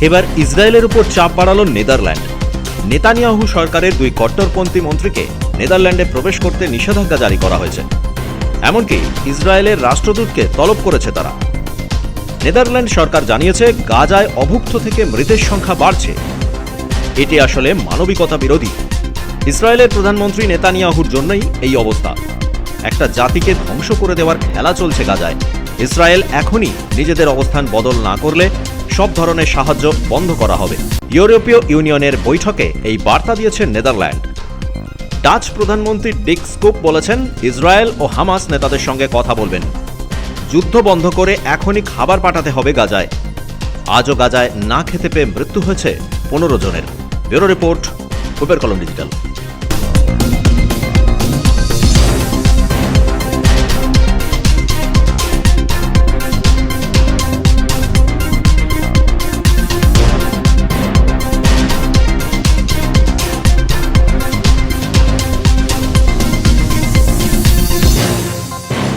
এবার ইসরায়েলের উপর চাপ বাড়াল নেদারল্যান্ড। নেতানিয়াহু সরকারের দুই কট্টরপন্থী মন্ত্রীকে নেদারল্যান্ডে প্রবেশ করতে নিষেধাজ্ঞা জারি করা হয়েছে। এমনকি ইসরায়েলের রাষ্ট্রদূতকে তলব করেছে তারা। নেদারল্যান্ড সরকার জানিয়েছে, গাজায় অভুক্ত থেকে মৃতের সংখ্যা বাড়ছে। এটি আসলে মানবিকতা বিরোধী। ইসরায়েলের প্রধানমন্ত্রী নেতানিয়াহুর জন্যই এই অবস্থা। একটা জাতিকে ধ্বংস করে দেওয়ার খেলা চলছে গাজায়। ইসরায়েল এখনই নিজেদের অবস্থান বদল না করলে সব ধরনের সাহায্য বন্ধ করা হবে। ইউরোপীয় ইউনিয়নের বৈঠকে এই বার্তা দিয়েছে নেদারল্যান্ড। ডাচ প্রধানমন্ত্রী ডিক স্কুপ বলেছেন, ইসরায়েল ও হামাস নেতাদের সঙ্গে কথা বলবেন। যুদ্ধ বন্ধ করে এখনই খাবার পাঠাতে হবে গাজায়। আজও গাজায় না খেতে পেয়ে মৃত্যু হয়েছে পনেরো জনের। ব্যুরো রিপোর্ট কুপের কলম ডিজিটাল।